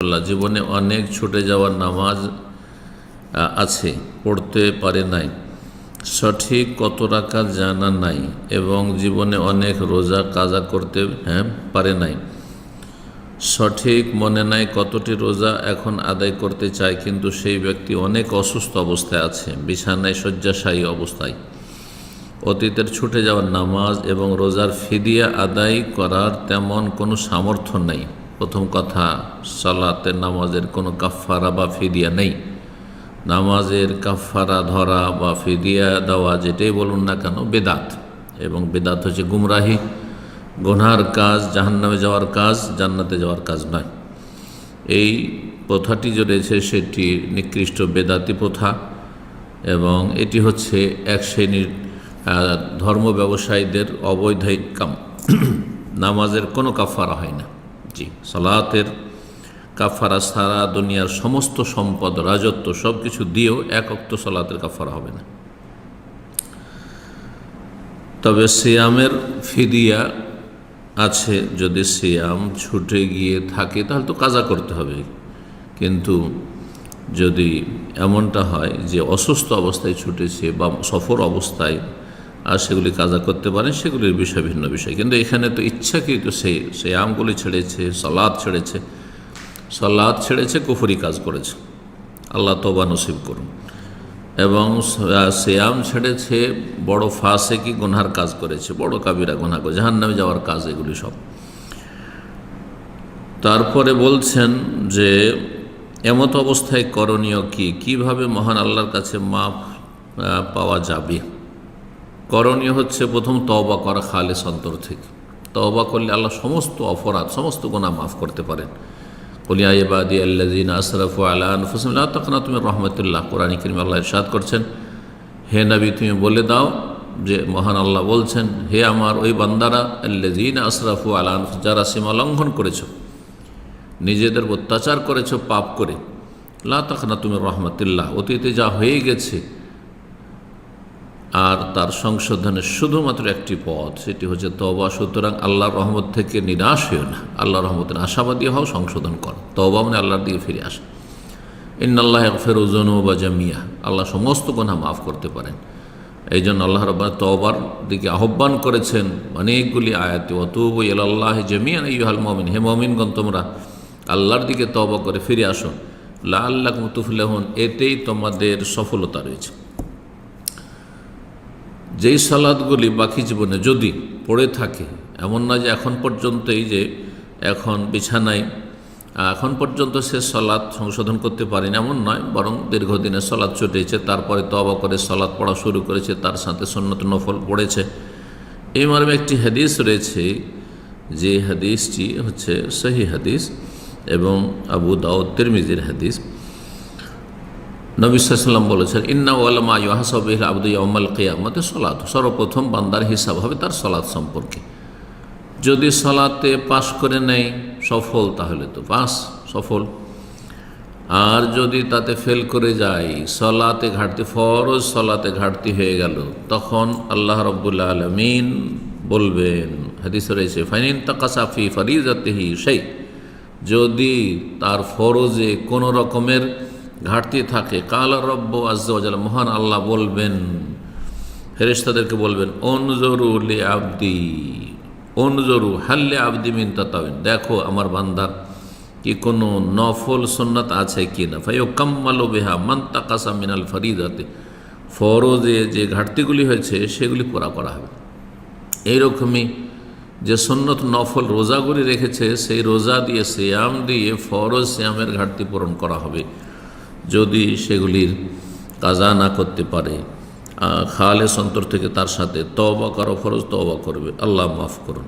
আল্লাহ, জীবনে অনেক ছুটে যাওয়ার নামাজ আছে, পড়তে পারে নাই। সঠিক কত রাকাত জানা নাই এবং জীবনে অনেক রোজা কাজা করতে হ্যাঁ পারে নাই। সঠিক মনে নাই কতটি রোজা এখন আদায় করতে চায়, কিন্তু সেই ব্যক্তি অনেক অসুস্থ অবস্থায় আছে, বিছানায় শয্যাশায়ী অবস্থায়। অতীতের ছুটে যাওয়ার নামাজ এবং রোজার ফিদিয়া আদায় করার তেমন কোনো সামর্থ্য নেই। প্রথম কথা, সালাতের নামাজের কোনো কাফারা বা ফিদিয়া নেই। নামাজের কাফারা ধরা বা ফিদিয়া দেওয়া যেটাই বলুন না কেন, বেদাত। এবং বেদাত হচ্ছে গুমরাহি, গোনার কাজ, জাহান্নামে যাওয়ার কাজ, জান্নাতে যাওয়ার কাজ নয়। এই প্রথাটি যে রয়েছে সেটি নিকৃষ্ট বেদাতি প্রথা এবং এটি হচ্ছে এক শ্রেণির ধর্ম ব্যবসায়ীদের অবৈধ কাম নামাজের কোনো কাফারা হয় না। জি, সালাতের কাফারা সারা দুনিয়ার সমস্ত সম্পদ, রাজত্ব সব কিছু দিয়েও এক অক্ত সালাতের কাফারা হবে না। তবে সিয়ামের ফিদিয়া আছে, যদি সিয়াম ছুটে গিয়ে থাকে, তাহলে তো কাজা করতে হবে। কিন্তু যদি এমনটা হয় যে অসুস্থ অবস্থায় ছুটেছে বা সফর অবস্থায় আর সেগুলি কাজা করতে পারেন, সেগুলির বিষয় ভিন্ন বিষয়। কিন্তু এখানে তো ইচ্ছাকৃত সে সে আমগুলি ছেড়েছে, সলাদ ছেড়েছে। সলাদ ছেড়েছে, কুফুরি কাজ করেছে। আল্লাহ তোবা নসিব করুন। এবং শ্যাম ছেড়েছে, বড় ফাঁসে কি গুনহার কাজ করেছে, বড় কাবিরা গুনা করে জাহান নামে যাওয়ার কাজ এগুলি সব। তারপরে বলছেন যে, এমত অবস্থায় করণীয় কি? কীভাবে মহান আল্লাহর কাছে মাপ পাওয়া যাবে? করণীয় হচ্ছে প্রথম তওবা করা খালে অন্তর থেকে। তওবা করলে আল্লাহ সমস্ত অপরাধ, সমস্ত গুণা মাফ করতে পারেন। কলিয়া ইবাদি আল্লাদিন আসরাফু আলা আনফুসিম, লা তাকনা তুমি রহমতুল্লাহ। কোরআন করিম আল্লাহ ইরশাদ করছেন, হে নবী তুমি বলে দাও যে মহান আল্লাহ বলছেন, হে আমার ওই বান্দারা আল্লাদিন আসরাফু আলা আনফুস যারা সীমা লঙ্ঘন করেছ, নিজেদের অত্যাচার করেছ, পাপ করে, লা তাকনা তুমি রহমতুল্লাহ। অতীতে যা হয়ে গেছে আর তার সংশোধনের শুধুমাত্র একটি পথ, সেটি হচ্ছে তবা সুতরাং আল্লাহর রহমত থেকে নিরাশ হয়েও না। আল্লাহর রহমতের আশাবাদী হও, সংশোধন কর। তবা মানে আল্লাহর দিকে ফিরে আসে। ইন্নাল্লাহ ফেরুজন বা জামিয়া। আল্লাহ সমস্ত গুণা মাফ করতে পারেন। এই জন্য আল্লাহ রব্বা তওবার দিকে আহ্বান করেছেন অনেকগুলি আয়াতে। অতুব আল্লাহ জামিয়ান ইহাল মমিন। হে মমিনগণ, তোমরা আল্লাহর দিকে তবা করে ফিরে আসো। লা আল্লাহ এতেই তোমাদের সফলতা রয়েছে। যেই সালাদগুলি বাকি জীবনে যদি পড়ে থাকে, এমন না যে এখন পর্যন্ত এই যে এখন বিছানায় এখন পর্যন্ত সে সলাদ সংশোধন করতে পারেনি, এমন নয়, বরং দীর্ঘদিনের সলাদ চটেছে, তারপরে তবা করে সলাদ পড়া শুরু করেছে, তার সাথে সন্ন্যত নফল পড়েছে। এই মর্মে একটি হাদিস রয়েছে, যে হাদিসটি হচ্ছে সহি হাদিস এবং আবু দাউদ তিরমিজির হাদিস। নবী সাল্লাম বলেছেন, ইন্না ওয়ালামা ইহাসবিল আবদু ইয়ামাল কিয়ামতে সলাত। সর্বপ্রথম বান্দার হিসাব হবে তার সলাৎ সম্পর্কে। যদি সলাতে পাশ করে নেয় সফল, তাহলে তো পাস, সফল। আর যদি তাতে ফেল করে যায়, সলাতে ঘাটতি, ফরজ সলাতে ঘাটতি হয়ে গেল, তখন আল্লাহ রব্বুল্লা আলমিন বলবেন, হাদিস রয়েছে ফাইনিন তাকাসাফি ফরিজাতেহি সেই যদি তার ফরজে কোনো রকমের ঘাটতি থাকে। কাল রব্ব আজ্জাল মহান আল্লাহ বলবেন, ফেরেশতাদেরকে বলবেন, অনজরু লে আবদি, অনজরু হাল্লে আবদি মিন তাতাবিন। দেখো আমার বান্দার কি কোনো নফল সন্ন্যত আছে কি না। ফাইও কাম্মালো বেহা মান তাকাসা মিনাল ফরিদাতে। ফরজে যে ঘাটতিগুলি হয়েছে, সেগুলি পুরা করা হবে। এইরকমই যে সন্ন্যত নফল রোজাগুলি রেখেছে, সেই রোজা দিয়ে শ্যাম দিয়ে ফরজ শ্যামের ঘাটতি পূরণ করা হবে। যদি সেগুলির কাজা না করতে পারে খালে সন্তর থেকে তার সাথে তবা করো, ফরজ তবা করবে। আল্লাহ মাফ করুন।